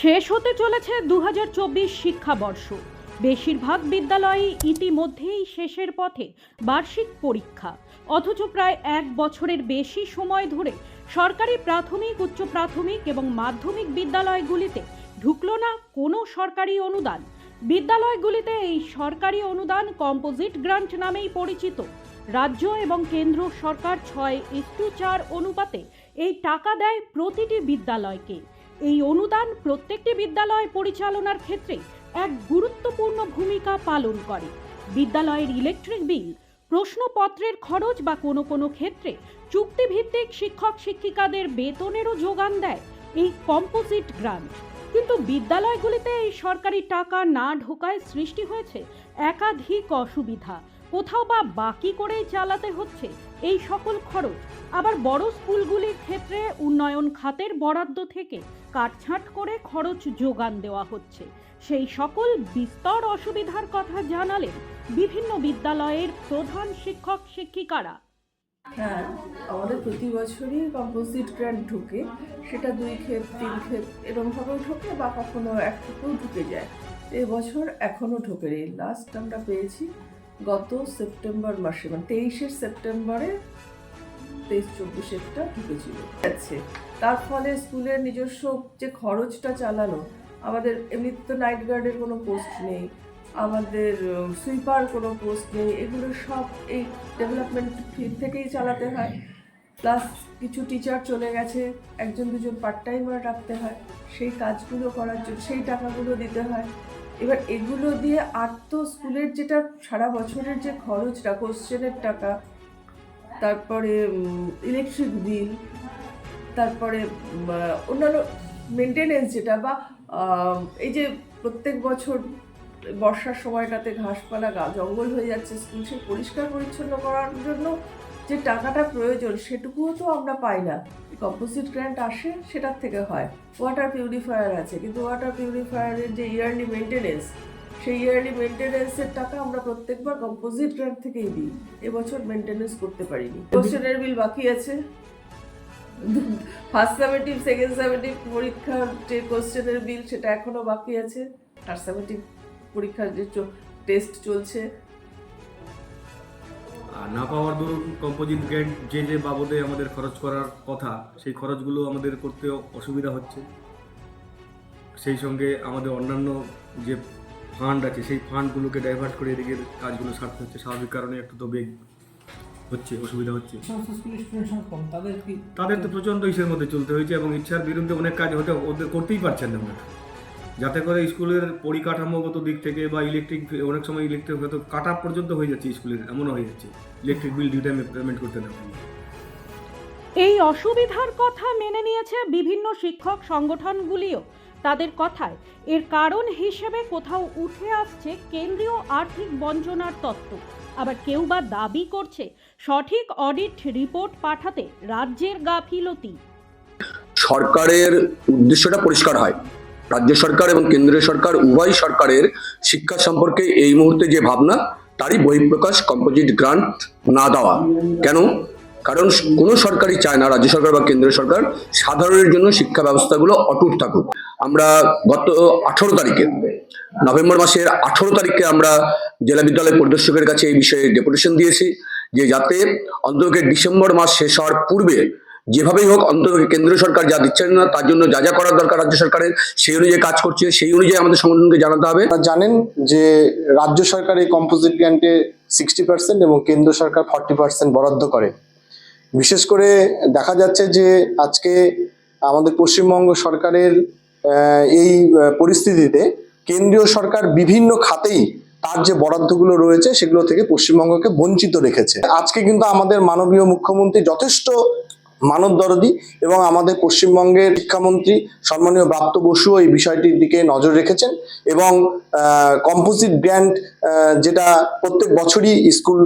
শেষ হতে চলেছে দু হাজার চব্বিশ শিক্ষাবর্ষ। বেশিরভাগ বিদ্যালয়ে ইতিমধ্যেই শেষের পথে বার্ষিক পরীক্ষা। অথচ প্রায় এক বছরের বেশি সময় ধরে সরকারি প্রাথমিক, উচ্চ প্রাথমিক এবং মাধ্যমিক বিদ্যালয়গুলিতে ঢুকলো না কোনো সরকারি অনুদান। বিদ্যালয়গুলিতে এই সরকারি অনুদান কম্পোজিট গ্রান্ট নামেই পরিচিত। রাজ্য এবং কেন্দ্র সরকার ছয় ইস্টু চার অনুপাতে এই টাকা দেয় প্রতিটি বিদ্যালয়কে। এই অনুদান প্রত্যেকটি বিদ্যালয় পরিচালনার ক্ষেত্রে এক গুরুত্বপূর্ণ ভূমিকা পালন করে। বিদ্যালয়ের ইলেকট্রিক বিল, প্রশ্নপত্রের খরচ বা কোনো কোনো ক্ষেত্রে চুক্তিভিত্তিক শিক্ষক শিক্ষিকাদের বেতনেরও যোগান দেয় এই কম্পোজিট গ্রান্ট। কিন্তু বিদ্যালয়গুলিতে এই সরকারি টাকা না ঢোকায় সৃষ্টি হয়েছে একাধিক অসুবিধা। কোথাও বা বাকি করেই চালাতে হচ্ছে এই সকল খরচ আবার বড় স্কুলগুলির ক্ষেত্রে উন্নয়ন খাতের বরাদ্দ থেকে কাটছাঁট করে খরচ যোগান দেওয়া হচ্ছে। সেই সকল বিস্তর অসুবিধার কথা জানালেন বিভিন্ন বিদ্যালয়ের প্রধান শিক্ষক শিক্ষিকারা। হ্যাঁ আমাদের প্রতি বছরই কম্পোজিট গ্র্যান্ট ঢুকে। সেটা দুই ক্ষেত, তিন ক্ষেত এরমভাবেও ঢোকে বা কখনো এক ঢুকে যায়। এবছর এখনও ঢোকেনি। লাস্ট আমরা পেয়েছি সেপ্টেম্বর মাসে মানে তেইশে সেপ্টেম্বরে তেইশ চব্বিশেরটা ঢুকেছিল। যাচ্ছে তার ফলে স্কুলের নিজস্ব যে খরচটা চালানো আমাদের এমনিতে তো নাইট গার্ডের কোনো পোস্ট নেই, আমাদের সুইপার কোনো পোস্ট নেই, এগুলো সব এই ডেভেলপমেন্ট ফি থেকেই চালাতে হয়। প্লাস কিছু টিচার চলে গেছে, একজন দুজন পার্ট টাইমার রাখতে হয়, সেই কাজগুলো করার জন্য, সেই টাকাগুলো দিতে হয়। এবার এগুলো দিয়ে আর তো স্কুলের যেটা সারা বছরের যে খরচটা কোশ্চেনের টাকা, তারপরে ইলেকট্রিক বিল তারপরে অন্যান্য মেনটেনেন্স যেটা বা এই যে প্রত্যেক বছর বর্ষার সময়টাতে ঘাসপালা, গা, জঙ্গল হয়ে যাচ্ছে, স্কুল সে পরিষ্কার পরিচ্ছন্ন করার জন্য যে টাকাটা প্রয়োজন সেটুকুও তো আমরা পাই না। কম্পোজিট গ্র্যান্ট আসে, সেটার থেকে হয়। ওয়াটার পিউরিফায়ার আছে, কিন্তু ওয়াটার পিউরিফায়ারের যে ইয়ারলি মেনটেনেন্স সেই ইয়ারলি মেনটেনেন্সের টাকা আমরা প্রত্যেকবার কম্পোজিট গ্র্যান্ট থেকেই দিই। এবছর মেনটেনেন্স করতে পারিনি। কোশ্চেনের বিল বাকি আছে। ফার্স্ট সামেটিভ সেকেন্ড সামেটিভ পরীক্ষার যে কোশ্চেনের বিল সেটা এখনও বাকি আছে। থার্ড সামেটিভ পরীক্ষার যে টেস্ট চলছে আর না পাওয়ার দরুন কম্পোজিট গ্র্যান্ট যে যে বাবদে আমাদের খরচ করার কথা, সেই খরচগুলো আমাদের করতে অসুবিধা হচ্ছে। সেই সঙ্গে আমাদের অন্যান্য যে ফান্ড আছে, সেই ফান্ডগুলোকে ডাইভার্ট করে এদিকে কাজগুলো সারতে হচ্ছে। স্বাভাবিক কারণে একটু তো বেগ হচ্ছে, অসুবিধা হচ্ছে। তাদের তো প্রচণ্ড ইসের মধ্যে চলতে হয়েছে এবং ইচ্ছার বিরুদ্ধে অনেক কাজ হতে, ওদের করতেই পারছেন না যাতে করে স্কুলের পরিকাঠামোগত দিক থেকে বা ইলেকট্রিক অনেক সময় ইলেকট্রিক হয়তো কাট আপ পর্যন্ত হয়ে যাচ্ছে স্কুলের এমনও হয়ে যাচ্ছে। ইলেকট্রিক বিল ডিউ টাইমে পেমেন্ট করতে না এই অসুবিধার কথা মেনে নিয়েছে বিভিন্ন শিক্ষক সংগঠনগুলিও। তাদের কথায় এর কারণ হিসেবে কোথাও উঠে আসছে কেন্দ্রীয় আর্থিক বঞ্চনার তত্ত্ব। আবার কেউ বা দাবি করছে সঠিক অডিট রিপোর্ট পাঠাতে রাজ্যের গাফিলতি। সরকারের উদ্দেশ্যটা পরিষ্কার হয়। রাজ্য সরকার এবং কেন্দ্রীয় সরকার, উভয় সরকারের শিক্ষা সম্পর্কে এই মুহূর্তে যে ভাবনা, তারই বহিঃপ্রকাশ কম্পোজিট গ্রান্ট না দেওয়া। কেন? কারণ কোনো সরকারই চায় না, রাজ্য সরকার বা কেন্দ্রীয় সরকার সাধারণের জন্য শিক্ষা ব্যবস্থাগুলো অটুট থাকুক। আমরা গত আঠারো তারিখে, নভেম্বর মাসের আঠারো তারিখে আমরা জেলা বিদ্যালয় পরিদর্শকের কাছে এই বিষয়ে ডেপুটেশন দিয়েছি যে যাতে অন্তত ডিসেম্বর মাস শেষ হওয়ার পূর্বে যেভাবেই হোক অন্তত কেন্দ্রীয় সরকার যা দিচ্ছেন না, তার জন্য যা যা করার দরকার রাজ্য সরকারের, সেই অনুযায়ী কাজ করছে, সেই অনুযায়ী আমাদের সংগঠনকে জানাতে হবে। জানেন যে রাজ্য সরকার এই কম্পোজিট গ্র্যান্টে সিক্সটি পার্সেন্ট এবং কেন্দ্র সরকার ফর্টি পার্সেন্ট বরাদ্দ করে। বিশেষ করে দেখা যাচ্ছে যে আজকে আমাদের পশ্চিমবঙ্গ সরকারের এই পরিস্থিতিতে কেন্দ্রীয় সরকার বিভিন্ন খাতেই তার যে বরাদ্দগুলো রয়েছে, সেগুলো থেকে পশ্চিমবঙ্গকে বঞ্চিত রেখেছে। আজকে কিন্তু আমাদের মাননীয় মুখ্যমন্ত্রী যথেষ্ট মানব দরদি এবং আমাদের পশ্চিমবঙ্গের শিক্ষামন্ত্রী সম্মানীয় ব্রাত্য বসুও এই বিষয়টির দিকে নজর রেখেছেন এবং কম্পোজিট গ্র্যান্ট যেটা প্রত্যেক বছরই স্কুল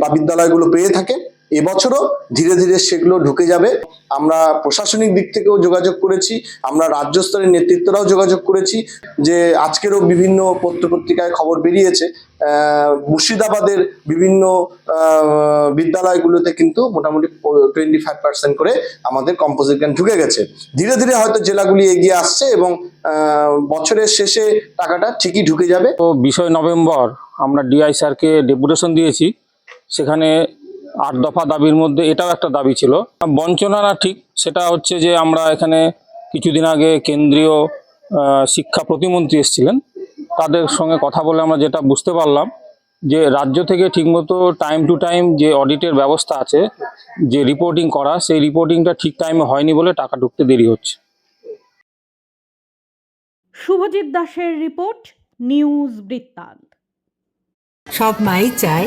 বা বিদ্যালয়গুলো পেয়ে থাকে। এবছরও ধীরে ধীরে সেগুলো ঢুকে যাবে। আমরা প্রশাসনিক দিক থেকেও যোগাযোগ করেছি, আমরা রাজ্য স্তরের নেতৃত্বরাও যোগাযোগ করেছি যে আজকেরও বিভিন্ন পত্রপত্রিকায় খবর বেরিয়েছে। মুর্শিদাবাদের বিভিন্ন বিদ্যালয়গুলোতে কিন্তু মোটামুটি টোয়েন্টি ফাইভ পার্সেন্ট করে আমাদের কম্পোজিট জ্ঞান ঢুকে গেছে। ধীরে ধীরে হয়তো জেলাগুলি এগিয়ে আসছে এবং বছরের শেষে টাকাটা ঠিকই ঢুকে যাবে। তো বিষয় নভেম্বর আমরা ডিআই স্যারকে ডেপুটেশন দিয়েছি। সেখানে আট দফা দাবির মধ্যে এটাও একটা দাবি ছিল। বঞ্চনা না ঠিক সেটা হচ্ছে যে আমরা এখানে কিছুদিন আগে কেন্দ্রীয় শিক্ষা প্রতিমন্ত্রী এসেছিলেন। তাদের সঙ্গে কথা বলে আমরা যেটা বুঝতে পারলাম যে রাজ্য থেকে ঠিকমতো টাইম টু টাইম যে অডিটের ব্যবস্থা আছে যে রিপোর্টিং করা সেই রিপোর্টিংটা ঠিক টাইমে হয়নি বলে টাকা ঢুকতে দেরি হচ্ছে। শুভজিৎ দাসের রিপোর্ট নিউজ বৃত্তান্ত। সব মাই চায়